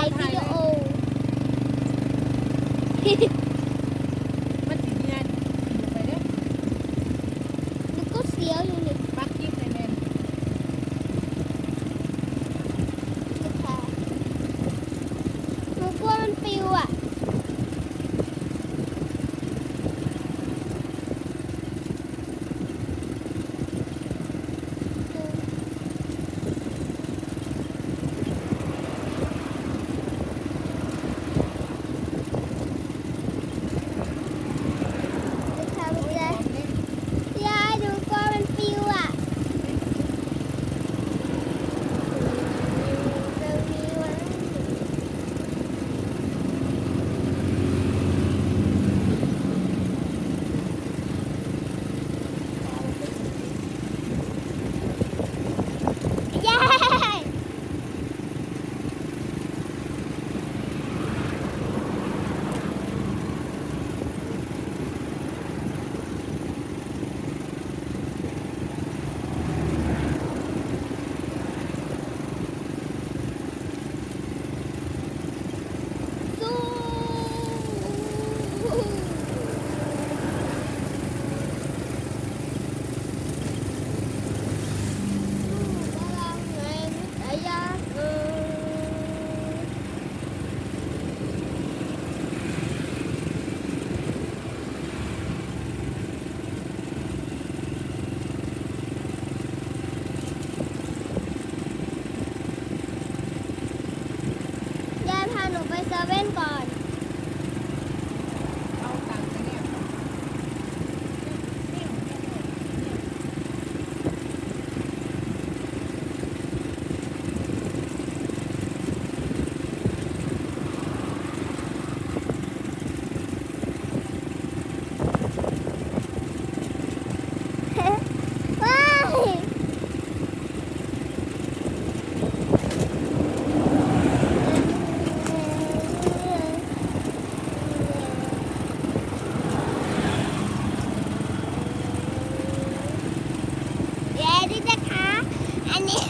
ถ่ายติ๊กหนูถ่ายวิดีโอมันสิเนียนอยู่ไปเด้อหนูก็เสียวอยู่นี่ ปักคลิปเลยแม่น หนูถ่ายหนูกลัวมันปิวอะ จะทำอะไรยายดูกลัวมันปิวอะตรงนี้วะยายสู้สู้พลังแห่งสายยาเกิน ยายพาหนูไปเซเว่นก่อน เอาตังค์ไปเนี่ยว้ายเดี๋ยวดิจ้ะคะอันนี้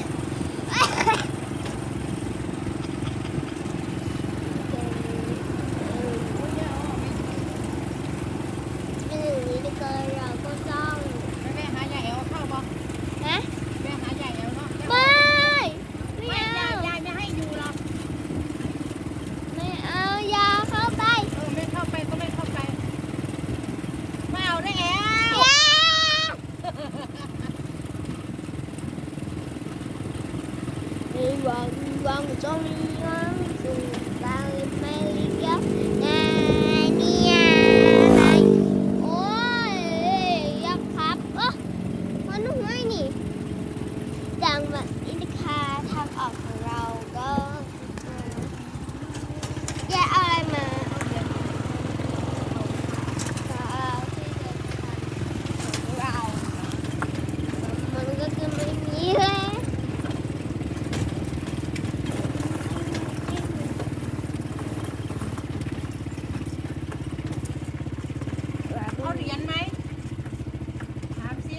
เป็นอย่างนี้ดีเกินเราก็ต้อง ไปแม่หายายแอลเข้าบ่ นะ แม่หายายแอลเนาะ ไม่ไม่ ไม่ เอา ยายยายไม่ให้อยู่หรอก ไม่เอาอย่าเข้าไป เออไม่เข้าไปก็ไม่เข้าไปไม่เอาได้แอล อย่า มีหวังหวังจงมีหวังสู่บางไม่เกี่ยวนาเนี่ยนายโอ้ยอยักครับโอ้มันหัวนี่จังหวัดอินทคาทางออกของเราก็แยกเอาอะไรมาเอาที่เดินทางของเรา มันก็จะไม่มีเลย เอาเหรียญไหมถามสิ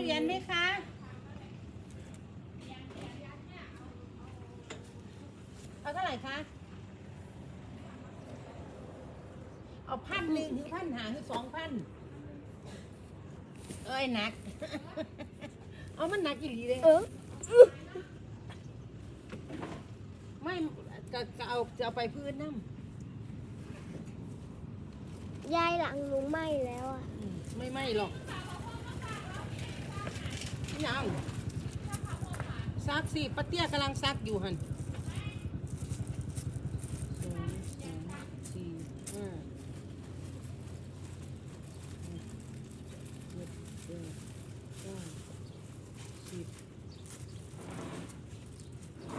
เอาเหรียญไหมคะเอาเท่าไหร่คะ เอาพันหนึ่งถึงพันหาถึงสองพันเอ้ยหนัก เอามันหนักอีหลีเลย เออ ไม่ก็ก็เอาจะเอาไปพื้นน้ยายหลังหนูไหม้แล้วอะำอืมไม่ไม่หรอก ยังซักสิป้าเตี้ยกำลังซักอยู่หันสองสามสี่ห้าหกเจ็ดแปดเก้าสิบ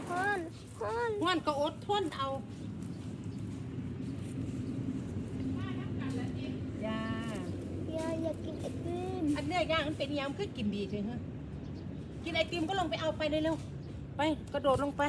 พ่อนพ่อนว่านก็อดทนเอาย่ายาอยากกินไอติมอันเนี้ยย่างมันเป็นยามคือกินดีใช่ไหม กินไอติมก็ลงไปเอาไปเลยเร็วๆไปกระโดดลงไป